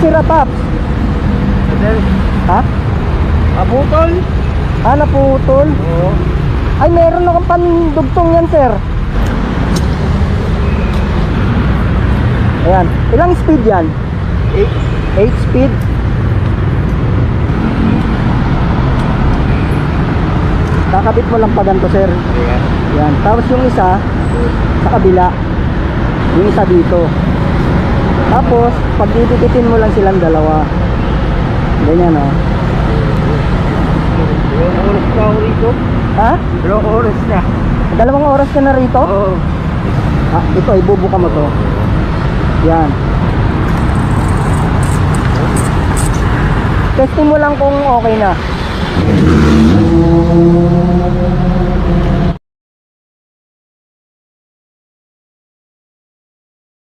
sira, Paps? Ha? Abutol? Ah, naputol? Oo. Ay, meron akong pandugtong yan, sir. Ayan. Ilang speed yan? 8 speed. Kakabit mo lang pa ganito, sir. Ayan. Yan. Tapos yung isa, sa kabila. Yung isa dito. Tapos, pag didikitin mo lang silang dalawa. Ganyan, oh. Dalawang oras pa ako rito. Ha? Dalawang oras na. Dalawang oras ka na rito? Oo. Ah, ito, ibubuka mo to. Yan. Testing mo lang kung okay na.